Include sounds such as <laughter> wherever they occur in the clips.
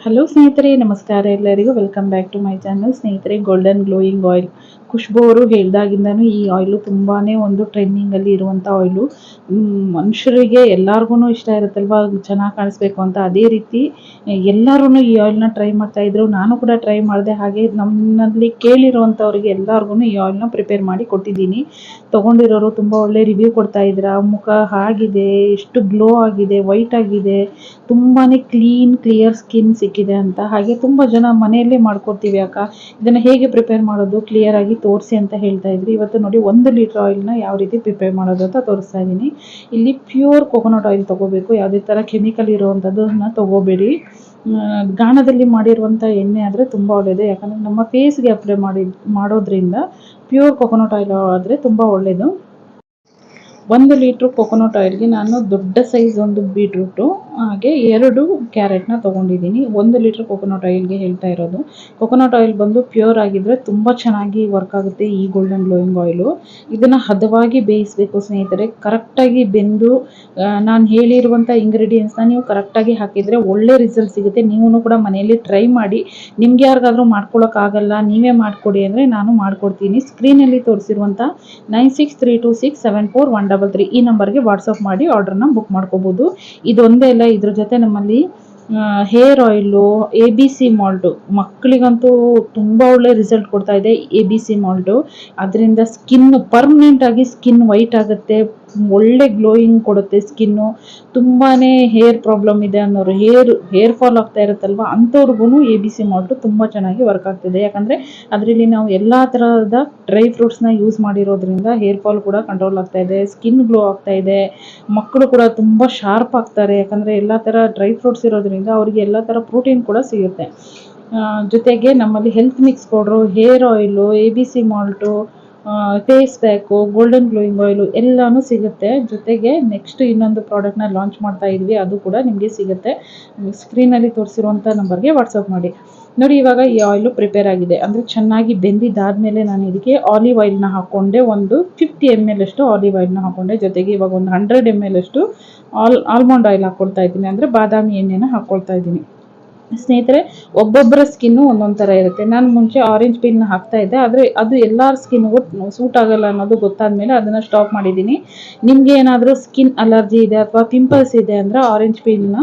Hello ಸ್ನೇಹಿತರೆ, ನಮಸ್ಕಾರ ಎಲ್ಲರಿಗೂ. Welcome back to my channel ಸ್ನೇಹಿತರೆ ಗೋಲ್ಡನ್ ಗ್ಲೋಯಿಂಗ್ ಆಯಿಲ್ ಖುಷ್ಬು ಅವರು ಹೇಳಿದಾಗಿಂದನೂ ಈ ಆಯಿಲು ತುಂಬಾ ಒಂದು ಟ್ರೆಂಡಿಂಗಲ್ಲಿ ಇರುವಂಥ ಆಯಿಲು ಮನುಷ್ಯರಿಗೆ ಎಲ್ಲರಿಗೂ ಇಷ್ಟ ಇರುತ್ತಲ್ವ? ಚೆನ್ನಾಗಿ ಕಾಣಿಸ್ಬೇಕು ಅಂತ. ಅದೇ ರೀತಿ ಎಲ್ಲರೂ ಈ ಆಯಿಲ್ನ ಟ್ರೈ ಮಾಡ್ತಾ ಇದ್ರು. ನಾನು ಕೂಡ ಟ್ರೈ ಮಾಡಿದೆ. ಹಾಗೆ ನಮ್ಮಲ್ಲಿ ಕೇಳಿರುವಂಥವ್ರಿಗೆ ಎಲ್ಲರಿಗೂ ಈ ಆಯಿಲ್ನ ಪ್ರಿಪೇರ್ ಮಾಡಿ ಕೊಟ್ಟಿದ್ದೀನಿ. ತೊಗೊಂಡಿರೋರು ತುಂಬ ಒಳ್ಳೆ ರಿವ್ಯೂ ಕೊಡ್ತಾ ಇದ್ರ. ಮುಖ ಹಾಗಿದೆ, ಎಷ್ಟು ಗ್ಲೋ ಆಗಿದೆ ವೈಟ್ ಆಗಿದೆ. ತುಂಬಾ ಕ್ಲೀನ್ ಕ್ಲಿಯರ್ ಸ್ಕಿನ್ ಸಿಕ್ಕಿದೆ ಅಂತ. ಹಾಗೆ ತುಂಬ ಜನ ಮನೆಯಲ್ಲೇ ಮಾಡ್ಕೊಡ್ತೀವಿ ಅಕ್ಕ. ಇದನ್ನು ಹೇಗೆ ಪ್ರಿಪೇರ್ ಮಾಡೋದು? ಕ್ಲಿಯರ್ ಆಗಿ ತೋರಿಸಿ ಅಂತ ಹೇಳ್ತಾ ಇದ್ರಿ. ಇವತ್ತು ನೋಡಿ ಒಂದು ಲೀಟ್ರ್ ಆಯಿಲ್ನ ಯಾವ ರೀತಿ ಪ್ರಿಪೇರ್ ಮಾಡೋದು ಅಂತ ತೋರಿಸ್ತಾ ಇದ್ದೀನಿ. ಇಲ್ಲಿ ಪ್ಯೂರ್ ಕೊಕೊನಟ್ ಆಯಿಲ್ ತೊಗೋಬೇಕು. ಯಾವುದೇ ಥರ ಕೆಮಿಕಲ್ ಇರುವಂಥದ್ದನ್ನ ತೊಗೋಬೇಡಿ. ಗಾಣದಲ್ಲಿ ಮಾಡಿರುವಂಥ ಎಣ್ಣೆ ಆದರೆ ತುಂಬ ಒಳ್ಳೆಯದು ಯಾಕಂದರೆ ನಮ್ಮ ಫೇಸ್ಗೆ ಅಪ್ಲೈ ಮಾಡಿ, ಮಾಡೋದ್ರಿಂದ ಪ್ಯೂರ್ ಕೊಕೊನಟ್ ಆಯಿಲ್ ಆದರೆ ತುಂಬ ಒಳ್ಳೆಯದು ಒಂದು ಲೀಟ್ರ್ ಕೊಕೊನಟ್ ಆಯಿಲ್ಗೆ ನಾನು ದೊಡ್ಡ ಸೈಜ್ ಒಂದು ಬೀಟ್ರೂಟು ಹಾಗೆ ಎರಡು ಕ್ಯಾರೆಟ್ನ ತೊಗೊಂಡಿದ್ದೀನಿ. ಒಂದು ಲೀಟ್ರ್ ಕೊಕೊನಟ್ ಆಯಿಲ್ಗೆ ಹೇಳ್ತಾ ಇರೋದು. ಕೊಕೊನಟ್ ಆಯಿಲ್ ಬಂದು ಪ್ಯೂರ್ ಆಗಿದ್ದರೆ ತುಂಬ ಚೆನ್ನಾಗಿ ವರ್ಕ್ ಆಗುತ್ತೆ ಈ ಗೋಲ್ಡನ್ ಗ್ಲೋಯಿಂಗ್ ಆಯಿಲು ಇದನ್ನು ಹದವಾಗಿ ಬೇಯಿಸಬೇಕು ಸ್ನೇಹಿತರೆ. ಕರೆಕ್ಟಾಗಿ ಬೆಂದು ನಾನು ಹೇಳಿರುವಂಥ ಇಂಗ್ರೀಡಿಯೆಂಟ್ಸ್ನ ನೀವು ಕರೆಕ್ಟಾಗಿ ಹಾಕಿದರೆ ಒಳ್ಳೆ ರಿಸಲ್ಟ್ ಸಿಗುತ್ತೆ. ನೀವು ಕೂಡ ಮನೆಯಲ್ಲಿ ಟ್ರೈ ಮಾಡಿ. ನಿಮ್ಗೆ ಯಾರಿಗಾದರೂ ಮಾಡ್ಕೊಳ್ಳೋಕ್ಕಾಗಲ್ಲ ನೀವೇ ಮಾಡಿಕೊಡಿ ಅಂದರೆ ನಾನು ಮಾಡಿಕೊಡ್ತೀನಿ. ಸ್ಕ್ರೀನಲ್ಲಿ ತೋರಿಸಿರುವಂಥ nine six three two six seven four one double three ಈ ನಂಬರ್ಗೆ ವಾಟ್ಸಪ್ ಮಾಡಿ ಆರ್ಡ್ರನ್ನ ಬುಕ್ ಮಾಡ್ಕೋಬೋದು. ಇದೊಂದೇ ಅಲ್ಲ ಇದ್ರ ಜೊತೆ ನಮ್ಮಲ್ಲಿ hair oil A B C malt ಮಕ್ಕಳಿಗಂತೂ ತುಂಬ ಒಳ್ಳೆ ರಿಸಲ್ಟ್ ಕೊಡ್ತಾ ಇದೆ ಎ ಬಿ ಸಿ ಮಾಲ್ಟು ಅದರಿಂದ ಸ್ಕಿನ್ ಪರ್ಮನೆಂಟ್ ಆಗಿ ಸ್ಕಿನ್ ವೈಟ್ ಆಗುತ್ತೆ. ಒಳ್ಳೆ ಗ್ಲೋಯಿಂಗ್ ಕೊಡುತ್ತೆ ಸ್ಕಿನ್ನು ತುಂಬಾ ಹೇರ್ ಪ್ರಾಬ್ಲಮ್ ಇದೆ ಅನ್ನೋರು ಹೇರ್ ಹೇರ್ ಫಾಲ್ ಆಗ್ತಾ ಇರುತ್ತಲ್ವ? ಅಂಥವ್ರಿಗೂ ಎ ಬಿ ಸಿ ಮಾಲ್ಟು ತುಂಬ ಚೆನ್ನಾಗಿ ವರ್ಕ್ ಆಗ್ತಿದೆ. ಯಾಕಂದರೆ ಅದರಲ್ಲಿ ನಾವು ಎಲ್ಲ ಥರದ ಡ್ರೈ ಫ್ರೂಟ್ಸ್ನ ಯೂಸ್ ಮಾಡಿರೋದ್ರಿಂದ ಹೇರ್ ಫಾಲ್ ಕೂಡ ಕಂಟ್ರೋಲ್ ಆಗ್ತಾ ಇದೆ ಸ್ಕಿನ್ ಗ್ಲೋ ಆಗ್ತಾ ಇದೆ. ಮಕ್ಕಳು ಕೂಡ ತುಂಬ ಶಾರ್ಪ್ ಆಗ್ತಾರೆ. ಯಾಕಂದರೆ ಎಲ್ಲ ಥರ ಡ್ರೈ ಫ್ರೂಟ್ಸ್ ಇರೋದ್ರಿಂದ ಅವರಿಗೆ ಎಲ್ಲ ಥರ ಪ್ರೋಟೀನ್ ಕೂಡ ಸಿಗುತ್ತೆ. ಜೊತೆಗೆ ನಮ್ಮಲ್ಲಿ health mix powder hair oil A B C malt face pack golden glowing oil ಎಲ್ಲನೂ ಸಿಗುತ್ತೆ. ಜೊತೆಗೆ ನೆಕ್ಸ್ಟ್ ಇನ್ನೊಂದು ಪ್ರಾಡಕ್ಟ್ನ ಲಾಂಚ್ ಮಾಡ್ತಾ ಇದ್ವಿ, ಅದು ಕೂಡ ನಿಮಗೆ ಸಿಗುತ್ತೆ. ಸ್ಕ್ರೀನಲ್ಲಿ ತೋರಿಸಿರುವಂಥ ನಂಬರ್ಗೆ ವಾಟ್ಸಪ್ ಮಾಡಿ. ನೋಡಿ, ಇವಾಗ ಈ ಆಯಿಲು ಪ್ರಿಪೇರ್ ಆಗಿದೆ. ಅಂದರೆ ಚೆನ್ನಾಗಿ ಬೆಂದಿದ್ದಾದಮೇಲೆ ನಾನು ಇದಕ್ಕೆ ಆಲಿವ್ ಆಯಿಲ್ನ ಹಾಕ್ಕೊಂಡೆ ಒಂದು ಫಿಫ್ಟಿ ಎಂ ಎಲ್ ಅಷ್ಟು ಆಲಿವ್ ಆಯಿಲ್ನ ಹಾಕ್ಕೊಂಡೆ ಜೊತೆಗೆ ಇವಾಗ ಒಂದು ಹಂಡ್ರೆಡ್ ಎಂ ಎಲ್ ಅಷ್ಟು ಆಲ್ ಆಲ್ಮಂಡ್ ಆಯಿಲ್ ಹಾಕ್ಕೊಳ್ತಾ ಇದ್ದೀನಿ. ಅಂದರೆ ಬಾದಾಮಿ ಎಣ್ಣೆನ ಹಾಕ್ಕೊಳ್ತಾ ಇದ್ದೀನಿ. ಸ್ನೇಹಿತರೆ, ಒಬ್ಬೊಬ್ಬರ ಸ್ಕಿನ್ನು ಒಂದೊಂದು ಥರ ಇರುತ್ತೆ. ನಾನು ಮುಂಚೆ ಆರೆಂಜ್ ಪೀಲ್ನ ಹಾಕ್ತಾ ಇದ್ದೆ, ಆದರೆ ಅದು ಎಲ್ಲರ ಸ್ಕಿನ್ಗೂ ಸೂಟ್ ಆಗಲ್ಲ ಅನ್ನೋದು ಗೊತ್ತಾದ ಮೇಲೆ ಅದನ್ನು ಸ್ಟಾಪ್ ಮಾಡಿದ್ದೀನಿ. ನಿಮಗೆ ಏನಾದರೂ ಸ್ಕಿನ್ ಅಲರ್ಜಿ ಇದೆ ಅಥವಾ ಪಿಂಪಲ್ಸ್ ಇದೆ ಅಂದರೆ ಆರೆಂಜ್ ಪೀನ್ನ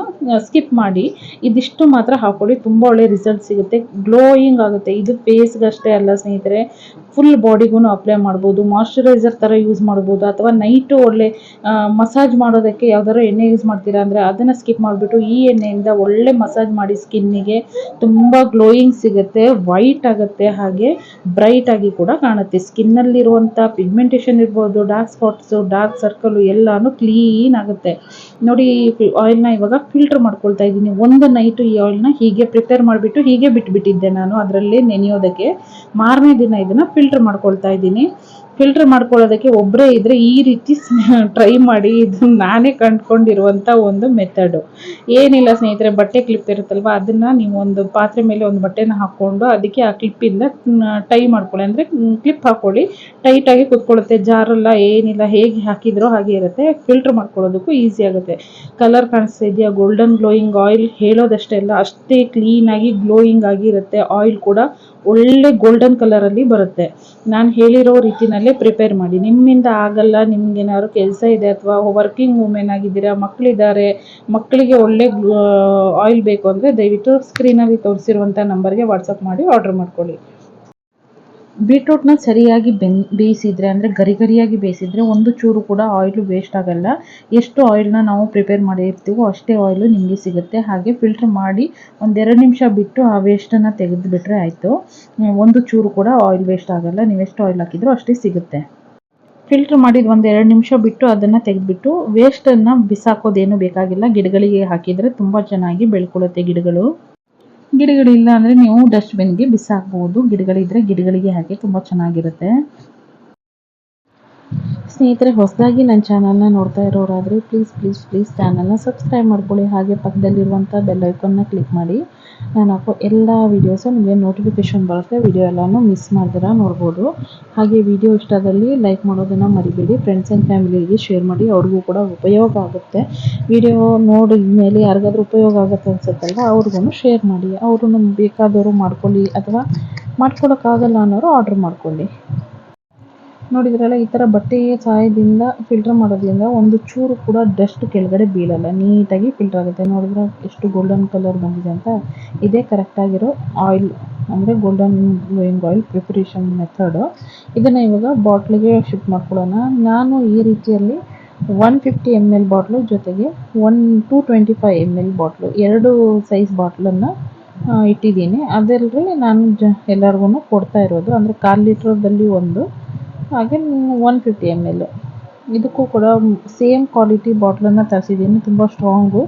ಸ್ಕಿಪ್ ಮಾಡಿ. ಇದಿಷ್ಟು ಮಾತ್ರ ಹಾಕೊಳ್ಳಿ, ತುಂಬ ಒಳ್ಳೆ ರಿಸಲ್ಟ್ ಸಿಗುತ್ತೆ. ಗ್ಲೋಯಿಂಗ್ ಆಗುತ್ತೆ. ಇದು ಫೇಸ್ಗಷ್ಟೇ ಅಲ್ಲ ಸ್ನೇಹಿತರೆ. ಫುಲ್ ಬಾಡಿಗೂ ಅಪ್ಲೈ ಮಾಡ್ಬೋದು. ಮಾಯಿಶ್ಚರೈಸರ್ ಥರ ಯೂಸ್ ಮಾಡ್ಬೋದು. ಅಥವಾ ನೈಟು ಒಳ್ಳೆ ಮಸಾಜ್ ಮಾಡೋದಕ್ಕೆ ಯಾವ್ದಾದ್ರು ಎಣ್ಣೆ ಯೂಸ್ ಮಾಡ್ತೀರಾ ಅಂದರೆ ಅದನ್ನು ಸ್ಕಿಪ್ ಮಾಡಿಬಿಟ್ಟು ಈ ಎಣ್ಣೆಯಿಂದ ಒಳ್ಳೆ ಮಸಾಜ್ ಮಾಡಿ ಸ್ಕಿನ್ನಿಗೆ ತುಂಬ ಗ್ಲೋಯಿಂಗ್ ಸಿಗುತ್ತೆ, ವೈಟ್ ಆಗುತ್ತೆ, ಹಾಗೆ ಬ್ರೈಟ್ ಆಗಿ ಕೂಡ ಕಾಣುತ್ತೆ. ಸ್ಕಿನ್ನಲ್ಲಿರುವಂಥ ಪಿಗ್ಮೆಂಟೇಷನ್ ಇರ್ಬೋದು, ಡಾರ್ಕ್ ಸ್ಪಾಟ್ಸು, ಡಾರ್ಕ್ ಸರ್ಕಲ್ ಎಲ್ಲಾನು ಕ್ಲೀನ್ ಆಗುತ್ತೆ. ನೋಡಿ ಆಯಿಲ್ನ ಇವಾಗ ಫಿಲ್ಟರ್ ಮಾಡ್ಕೊಳ್ತಾ ಇದ್ದೀನಿ. ಒಂದು ನೈಟು ಈ ಆಯಿಲ್ನ ಹೀಗೆ ಪ್ರಿಪೇರ್ ಮಾಡಿಬಿಟ್ಟು ಹೀಗೆ ಬಿಟ್ಬಿಟ್ಟಿದ್ದೆ ನಾನು. ಅದರಲ್ಲಿ ನೆನೆಯೋದಕ್ಕೆ ಮಾರನೇ ದಿನ ಇದನ್ನು ಫಿಲ್ಟರ್ ಮಾಡ್ಕೊಳ್ತಾ ಇದ್ದೀನಿ. ಫಿಲ್ಟರ್ ಮಾಡ್ಕೊಳ್ಳೋದಕ್ಕೆ ಒಬ್ಬರೇ ಇದ್ದರೆ ಈ ರೀತಿ ಟ್ರೈ <laughs> ಮಾಡಿ ಇದು ನಾನೇ ಕಂಡ್ಕೊಂಡಿರುವಂಥ ಒಂದು ಮೆಥಡು ಏನಿಲ್ಲ ಸ್ನೇಹಿತರೆ, ಬಟ್ಟೆ ಕ್ಲಿಪ್ ಇರುತ್ತಲ್ವ? ಅದನ್ನು ನೀವು ಒಂದು ಪಾತ್ರೆ ಮೇಲೆ ಒಂದು ಬಟ್ಟೆನ ಹಾಕ್ಕೊಂಡು ಅದಕ್ಕೆ ಆ ಕ್ಲಿಪ್ಪಿಂದ ಟೈ ಮಾಡ್ಕೊಳ್ಳಿ. ಅಂದರೆ ಕ್ಲಿಪ್ ಹಾಕ್ಕೊಳ್ಳಿ ಟೈಟಾಗಿ ಕುತ್ಕೊಳ್ಳುತ್ತೆ. ಜಾರಲ್ಲ ಏನಿಲ್ಲ, ಹೇಗೆ ಹಾಕಿದ್ರೋ ಹಾಗೆ ಇರುತ್ತೆ. ಫಿಲ್ಟರ್ ಮಾಡ್ಕೊಳ್ಳೋದಕ್ಕೂ ಈಸಿ ಆಗುತ್ತೆ. ಕಲರ್ ಕಾಣಿಸ್ತಾ ಇದೆಯಾ? ಗೋಲ್ಡನ್ ಗ್ಲೋಯಿಂಗ್ ಆಯಿಲ್ ಹೇಳೋದಷ್ಟೇ ಅಲ್ಲ, ಅಷ್ಟೇ ಕ್ಲೀನಾಗಿ ಗ್ಲೋಯಿಂಗ್ ಆಗಿರುತ್ತೆ ಆಯಿಲ್ ಕೂಡ ಒಳ್ಳೆ ಗೋಲ್ಡನ್ ಕಲರಲ್ಲಿ ಬರುತ್ತೆ. ನಾನು ಹೇಳಿರೋ ರೀತಿನಲ್ಲೇ ಪ್ರಿಪೇರ್ ಮಾಡಿ. ನಿಮ್ಮಿಂದ ಆಗಲ್ಲ, ನಿಮ್ಗೇನಾದ್ರು ಕೆಲಸ ಇದೆ ಅಥವಾ ವರ್ಕಿಂಗ್ ವುಮೆನ್ ಆಗಿದ್ದೀರಾ ಮಕ್ಕಳಿದ್ದಾರೆ ಮಕ್ಕಳಿಗೆ ಒಳ್ಳೆ ಆಯಿಲ್ ಬೇಕು ಅಂದರೆ ದಯವಿಟ್ಟು ಸ್ಕ್ರೀನಲ್ಲಿ ತೋರಿಸಿರುವಂಥ ನಂಬರ್ಗೆ ವಾಟ್ಸಪ್ ಮಾಡಿ ಆರ್ಡ್ರ್ ಮಾಡ್ಕೊಳ್ಳಿ. ಬೀಟ್ರೂಟ್ನ ಸರಿಯಾಗಿ ಬೆನ್, ಬೇಯಿಸಿದರೆ ಅಂದರೆ ಗರಿ ಗರಿಯಾಗಿ ಬೇಯಿಸಿದರೆ ಒಂದು ಚೂರು ಕೂಡ ಆಯಿಲು ವೇಸ್ಟ್ ಆಗಲ್ಲ. ಎಷ್ಟು ಆಯಿಲ್ನ ನಾವು ಪ್ರಿಪೇರ್ ಮಾಡಿರ್ತೀವೋ ಅಷ್ಟೇ ಆಯಿಲು ನಿಮಗೆ ಸಿಗುತ್ತೆ. ಹಾಗೆ ಫಿಲ್ಟ್ರ್ ಮಾಡಿ ಒಂದೆರಡು ನಿಮಿಷ ಬಿಟ್ಟು ಆ ವೇಸ್ಟನ್ನು ತೆಗೆದುಬಿಟ್ರೆ ಆಯಿತು. ಒಂದು ಚೂರು ಕೂಡ ಆಯಿಲ್ ವೇಸ್ಟ್ ಆಗಲ್ಲ. ನೀವು ಎಷ್ಟು ಆಯಿಲ್ ಹಾಕಿದ್ರೂ ಅಷ್ಟೇ ಸಿಗುತ್ತೆ. ಫಿಲ್ಟ್ರ್ ಮಾಡಿದ ಒಂದು ಎರಡು ನಿಮಿಷ ಬಿಟ್ಟು ಅದನ್ನು ತೆಗೆದುಬಿಟ್ಟು ವೇಸ್ಟನ್ನು ಬಿಸಾಕೋದೇನು ಬೇಕಾಗಿಲ್ಲ. ಗಿಡಗಳಿಗೆ ಹಾಕಿದರೆ ತುಂಬ ಚೆನ್ನಾಗಿ ಬೆಳ್ಕೊಳ್ಳುತ್ತೆ ಗಿಡಗಳು. ಗಿಡಗಳಿಲ್ಲ ಅಂದರೆ ನೀವು ಡಸ್ಟ್ಬಿನ್ಗೆ ಬಿಸಾಕ್ಬೋದು. ಗಿಡಗಳಿದ್ರೆ ಗಿಡಗಳಿಗೆ ಹಾಕಿ ತುಂಬ ಚೆನ್ನಾಗಿರುತ್ತೆ. ಸ್ನೇಹಿತರೆ, ಹೊಸದಾಗಿ ನನ್ನ ಚಾನಲ್ನ ನೋಡ್ತಾ ಇರೋರಾದರೆ ಪ್ಲೀಸ್ ಪ್ಲೀಸ್ ಪ್ಲೀಸ್ ಚಾನಲ್ನ ಸಬ್ಸ್ಕ್ರೈಬ್ ಮಾಡ್ಕೊಳ್ಳಿ. ಹಾಗೆ ಪಕ್ಕದಲ್ಲಿರುವಂಥ ಬೆಲ್ ಐಕನ್ನ ಕ್ಲಿಕ್ ಮಾಡಿ. ನಾನು ಹಾಕೋ ಎಲ್ಲ ವೀಡಿಯೋಸು ನಿಮಗೆ ನೋಟಿಫಿಕೇಶನ್ ಬರುತ್ತೆ ವಿಡಿಯೋ ಎಲ್ಲನೂ ಮಿಸ್ ಮಾಡ್ದಿರ ನೋಡ್ಬೋದು. ಹಾಗೆ ವಿಡಿಯೋ ಇಷ್ಟದಲ್ಲಿ ಲೈಕ್ ಮಾಡೋದನ್ನು ಮರಿಬೇಡಿ ಫ್ರೆಂಡ್ಸ್ ಆ್ಯಂಡ್ ಫ್ಯಾಮಿಲಿಗೆ ಶೇರ್ ಮಾಡಿ, ಅವ್ರಿಗೂ ಕೂಡ ಉಪಯೋಗ ಆಗುತ್ತೆ. ವಿಡಿಯೋ ನೋಡಿದ ಮೇಲೆ ಯಾರಿಗಾದ್ರೂ ಉಪಯೋಗ ಆಗುತ್ತೆ ಅನ್ಸುತ್ತಲ್ಲ ಅವ್ರಿಗೂ ಶೇರ್ ಮಾಡಿ ಅವರು ನಮ್ಗೆ ಬೇಕಾದವರು ಮಾಡ್ಕೊಳ್ಳಿ ಅಥವಾ ಮಾಡ್ಕೊಳಕ್ಕಾಗಲ್ಲ ಅನ್ನೋರು ಆರ್ಡ್ರ್ ಮಾಡ್ಕೊಳ್ಳಿ. ನೋಡಿದ್ರಲ್ಲ, ಈ ತರ ಬಟ್ಟೆಯ ಸಹಾಯದಿಂದ ಫಿಲ್ಟರ್ ಮಾಡೋದ್ರಿಂದ ಒಂದು ಚೂರು ಕೂಡ ಡಸ್ಟ್ ಕೆಳಗಡೆ ಬೀಳಲ್ಲ, ನೀಟಾಗಿ ಫಿಲ್ಟರ್ ಆಗುತ್ತೆ. ನೋಡಿದ್ರೆ ಎಷ್ಟು ಗೋಲ್ಡನ್ ಕಲರ್ ಬಂದಿದೆ ಅಂತ? ಇದೇ ಕರೆಕ್ಟಾಗಿರೋ ಆಯಿಲ್ ಅಂದರೆ golden glowing oil preparation method ಇದನ್ನು ಇವಾಗ ಬಾಟ್ಲಿಗೆ ಶಿಫ್ಟ್ ಮಾಡ್ಕೊಳ್ಳೋಣ. ನಾನು ಈ ರೀತಿಯಲ್ಲಿ one fifty M L bottle ಜೊತೆಗೆ one two twenty five M L bottle ಎರಡು ಸೈಜ್ ಬಾಟ್ಲನ್ನು ಇಟ್ಟಿದ್ದೀನಿ. ಅದರಲ್ಲಿ ನಾನು ಜ ಎಲ್ಲರಿಗೂ ಕೊಡ್ತಾ ಇರೋದು. ಅಂದರೆ ಕಾಲು ಲೀಟ್ರದಲ್ಲಿ ಒಂದು ಹಾಗೆ ಒನ್ ಫಿಫ್ಟಿ ಎಂ ಎಲ್ ಇದಕ್ಕೂ ಕೂಡ ಸೇಮ್ ಕ್ವಾಲಿಟಿ ಬಾಟ್ಲನ್ನು ತರಿಸಿದ್ದೀನಿ, ತುಂಬ ಸ್ಟ್ರಾಂಗು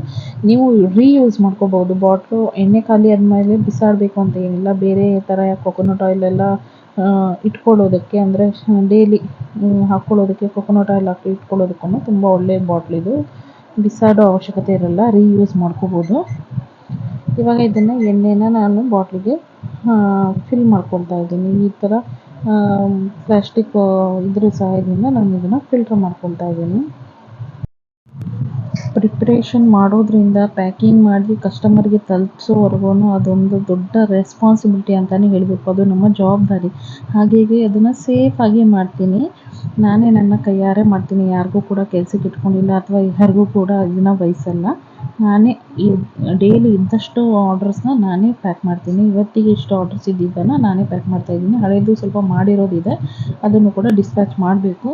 ನೀವು ರೀಯೂಸ್ ಮಾಡ್ಕೋಬೋದು. ಬಾಟ್ಲು ಎಣ್ಣೆ ಖಾಲಿ ಆದಮೇಲೆ ಬಿಸಾಡಬೇಕು ಅಂತ ಏನಿಲ್ಲ. ಬೇರೆ ಥರ ಕೊಕೊನಟ್ ಆಯಿಲೆಲ್ಲ ಇಟ್ಕೊಳ್ಳೋದಕ್ಕೆ ಅಂದರೆ ಡೈಲಿ ಹಾಕ್ಕೊಳ್ಳೋದಕ್ಕೆ ಕೊಕೊನಟ್ ಆಯಿಲ್ ಹಾಕಿ ಇಟ್ಕೊಳ್ಳೋದಕ್ಕೂ ತುಂಬ ಒಳ್ಳೆಯ ಬಾಟ್ಲಿದು ಬಿಸಾಡೋ ಅವಶ್ಯಕತೆ ಇರಲ್ಲ. ರೀಯೂಸ್ ಮಾಡ್ಕೋಬೋದು. ಇವಾಗ ಇದನ್ನು ಎಣ್ಣೆನ ನಾನು ಬಾಟ್ಲಿಗೆ ಫಿಲ್ ಮಾಡ್ಕೊಳ್ತಾ ಇದ್ದೀನಿ. ಈ ಥರ ಪ್ಲಾಸ್ಟಿಕ್ ಇದ್ರ ಸಹಾಯದಿಂದ ನಾನು ಇದನ್ನು ಫಿಲ್ಟರ್ ಮಾಡ್ಕೊತಾ ಇದ್ದೀನಿ. ಪ್ರಿಪ್ರೇಷನ್ ಮಾಡೋದ್ರಿಂದ ಪ್ಯಾಕಿಂಗ್ ಮಾಡಿ ಕಸ್ಟಮರ್ಗೆ ತಲುಪಿಸೋವರೆಗೂ ಅದೊಂದು ದೊಡ್ಡ ರೆಸ್ಪಾನ್ಸಿಬಿಲಿಟಿ ಅಂತಲೇ ಹೇಳಬೇಕು. ಅದು ನಮ್ಮ ಜವಾಬ್ದಾರಿ. ಹಾಗಾಗಿ ಅದನ್ನು ಸೇಫಾಗಿ ಮಾಡ್ತೀನಿ. ನಾನೇ ನನ್ನ ಕೈಯಾರೆ ಮಾಡ್ತೀನಿ. ಯಾರಿಗೂ ಕೂಡ ಕೆಲ್ಸಕ್ಕೆ ಇಟ್ಕೊಂಡಿಲ್ಲ ಅಥವಾ ಯಾರಿಗೂ ಕೂಡ ಇದನ್ನು ವಹಿಸಲ್ಲ ನಾನೇ ಡೈಲಿ ಇದ್ದಷ್ಟು ಆರ್ಡರ್ಸ್ನ ನಾನೇ ಪ್ಯಾಕ್ ಮಾಡ್ತೀನಿ. ಇವತ್ತಿಗೆ ಇಷ್ಟು ಆರ್ಡರ್ಸ್ ಇದ್ದಿದ್ದನ್ನು ನಾನೇ ಪ್ಯಾಕ್ ಮಾಡ್ತಾ ಇದ್ದೀನಿ. ಹಳೇದು ಸ್ವಲ್ಪ ಮಾಡಿರೋದಿದೆ. ಅದನ್ನು ಕೂಡ ಡಿಸ್ಪ್ಯಾಚ್ ಮಾಡಬೇಕು.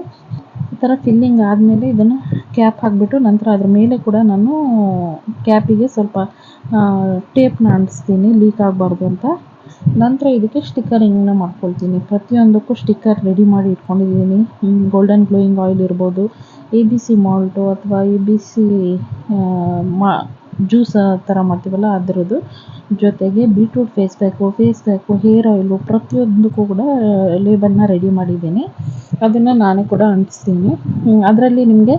ಈ ಥರ ಫಿಲ್ಲಿಂಗ್ ಆದಮೇಲೆ ಇದನ್ನು ಕ್ಯಾಪ್ ಹಾಕಿಬಿಟ್ಟು ನಂತರ ಅದ್ರ ಮೇಲೆ ಕೂಡ ನಾನು ಕ್ಯಾಪಿಗೆ ಸ್ವಲ್ಪ ಟೇಪ್ನ ಅಂಟಿಸ್ತೀನಿ ಲೀಕ್ ಆಗಬಾರ್ದು ಅಂತ. ನಂತರ ಇದಕ್ಕೆ ಸ್ಟಿಕ್ಕರಿಂಗ್ನ ಮಾಡ್ಕೊಳ್ತೀನಿ. ಪ್ರತಿಯೊಂದಕ್ಕೂ ಸ್ಟಿಕ್ಕರ್ ರೆಡಿ ಮಾಡಿ ಇಟ್ಕೊಂಡಿದ್ದೀನಿ. ಗೋಲ್ಡನ್ ಗ್ಲೋಯಿಂಗ್ ಆಯಿಲ್ ಇರ್ಬೋದು ಎ ಬಿ ಸಿ ಮಾಲ್ಟು ಅಥವಾ ಎ ಬಿ ಸಿ ಮಾ ಜ್ಯೂಸ್ ಥರ ಮಾಡ್ತೀವಲ್ಲ, ಅದರದ್ದು. ಜೊತೆಗೆ beetroot face pack face pack hair oil ಪ್ರತಿಯೊಂದಕ್ಕೂ ಕೂಡ ಲೇಬಲ್ನ ರೆಡಿ ಮಾಡಿದ್ದೀನಿ. ಅದನ್ನು ನಾನೇ ಕೂಡ ಅಂಟಿಸ್ತೀನಿ. ಅದರಲ್ಲಿ ನಿಮಗೆ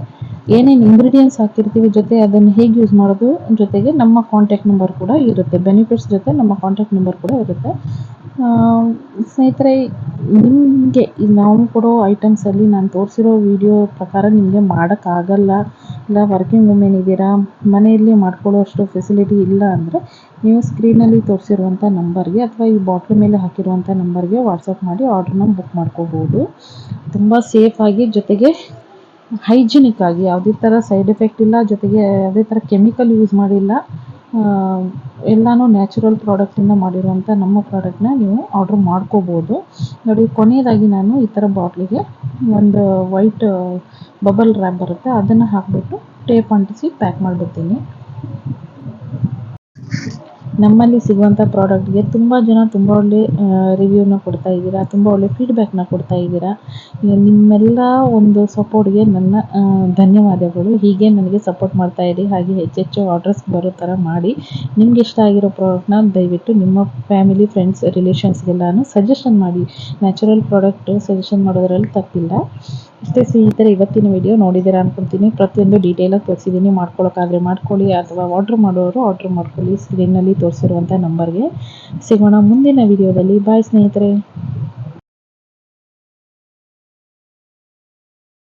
ಏನೇನು ಇಂಗ್ರೀಡಿಯೆಂಟ್ಸ್ ಹಾಕಿರ್ತೀವಿ ಜೊತೆ ಅದನ್ನು ಹೇಗೆ ಯೂಸ್ ಮಾಡೋದು ಜೊತೆಗೆ ನಮ್ಮ ಕಾಂಟ್ಯಾಕ್ಟ್ ನಂಬರ್ ಕೂಡ ಇರುತ್ತೆ. ಬೆನಿಫಿಟ್ಸ್ ಜೊತೆ ನಮ್ಮ ಕಾಂಟ್ಯಾಕ್ಟ್ ನಂಬರ್ ಕೂಡ ಇರುತ್ತೆ. ಸ್ನೇಹಿತರೆ, ನಿಮಗೆ ನಾವು ಕೊಡೋ ಐಟಮ್ಸಲ್ಲಿ ನಾನು ತೋರಿಸಿರೋ ವಿಡಿಯೋ ಪ್ರಕಾರ ನಿಮಗೆ ಮಾಡೋಕ್ಕಾಗಲ್ಲ ಇಲ್ಲ ವರ್ಕಿಂಗ್ ವುಮೆನ್ ಇದ್ದೀರಾ ಮನೆಯಲ್ಲಿ ಮಾಡ್ಕೊಳ್ಳೋಷ್ಟು ಫೆಸಿಲಿಟಿ ಇಲ್ಲ ಅಂದರೆ ನೀವು ಸ್ಕ್ರೀನಲ್ಲಿ ತೋರಿಸಿರುವಂಥ ನಂಬರ್ಗೆ ಅಥವಾ ಈ ಬಾಟ್ಲ್ ಮೇಲೆ ಹಾಕಿರುವಂಥ ನಂಬರ್ಗೆ ವಾಟ್ಸಪ್ ಮಾಡಿ ಆರ್ಡ್ರನ್ನ ಬುಕ್ ಮಾಡ್ಕೋಬೋದು. ತುಂಬ ಸೇಫಾಗಿ ಜೊತೆಗೆ ಹೈಜಿನಿಕ್ ಆಗಿ ಯಾವುದೇ ಥರ ಸೈಡ್ ಎಫೆಕ್ಟ್ ಇಲ್ಲ, ಜೊತೆಗೆ ಯಾವುದೇ ಥರ ಕೆಮಿಕಲ್ ಯೂಸ್ ಮಾಡಿಲ್ಲ. ಎಲ್ಲನೂ ನ್ಯಾಚುರಲ್ ಪ್ರಾಡಕ್ಟಿಂದ ಮಾಡಿರುವಂಥ ನಮ್ಮ ಪ್ರಾಡಕ್ಟ್ನ ನೀವು ಆರ್ಡ್ರ್ ಮಾಡ್ಕೋಬೋದು. ನೋಡಿ, ಕೊನೆಯದಾಗಿ ನಾನು ಈ ಥರ ಬಾಟ್ಲಿಗೆ ಒಂದು ವೈಟ್, ಬಬಲ್ ರ್ಯಾಪ್ ಬರುತ್ತೆ. ಅದನ್ನು ಹಾಕಿಬಿಟ್ಟು ಟೇಪ್ ಅಂಟಿಸಿ ಪ್ಯಾಕ್ ಮಾಡಿಬಿಡ್ತೀನಿ. ನಮ್ಮಲ್ಲಿ ಸಿಗುವಂಥ ಪ್ರಾಡಕ್ಟ್ಗೆ ತುಂಬ ಜನ ತುಂಬ ಒಳ್ಳೆ ರಿವ್ಯೂನ ಕೊಡ್ತಾ ಇದ್ದೀರಾ, ತುಂಬ ಒಳ್ಳೆ ಫೀಡ್ಬ್ಯಾಕ್ನ ಕೊಡ್ತಾ ಇದ್ದೀರಾ. ನಿಮ್ಮೆಲ್ಲ ಒಂದು ಸಪೋರ್ಟ್ಗೆ ನನ್ನ ಧನ್ಯವಾದಗಳು. ಹೀಗೆ ನನಗೆ ಸಪೋರ್ಟ್ ಮಾಡ್ತಾ ಇರಿ, ಹಾಗೆ ಹೆಚ್ಚೆಚ್ಚು ಆರ್ಡರ್ಸ್ ಬರೋ ಥರ ಮಾಡಿ. ನಿಮ್ಗೆ ಇಷ್ಟ ಆಗಿರೋ ಪ್ರಾಡಕ್ಟ್ನ ದಯವಿಟ್ಟು ನಿಮ್ಮ ಫ್ಯಾಮಿಲಿ ಫ್ರೆಂಡ್ಸ್ ರಿಲೇಷನ್ಸ್ಗೆಲ್ಲನೂ ಸಜೆಷನ್ ಮಾಡಿ. ನ್ಯಾಚುರಲ್ ಪ್ರಾಡಕ್ಟ್ ಸಜೆಷನ್ ಮಾಡೋದ್ರಲ್ಲಿ ತಪ್ಪಿಲ್ಲ. ಅಷ್ಟೇ ಸ್ನೇಹಿತರೆ, ಇವತ್ತಿನ ವಿಡಿಯೋ ನೋಡಿದ್ದೀರಾ ಅನ್ಕೊತೀನಿ. ಪ್ರತಿಯೊಂದು ಡೀಟೇಲಾಗಿ ತೋರಿಸಿದ್ದೀನಿ. ಮಾಡ್ಕೊಳ್ಳೋಕ್ಕಾದರೆ ಮಾಡ್ಕೊಳ್ಳಿ, ಅಥವಾ ಆರ್ಡ್ರ್ ಮಾಡೋರು ಆರ್ಡ್ರ್ ಮಾಡ್ಕೊಳ್ಳಿ. ಸ್ಕ್ರೀನಲ್ಲಿ ತೋರಿಸಿರುವಂಥ ನಂಬರ್ಗೆ ಸಿಗೋಣ ಮುಂದಿನ ವಿಡಿಯೋದಲ್ಲಿ ಬಾಯ್ ಸ್ನೇಹಿತರೆ.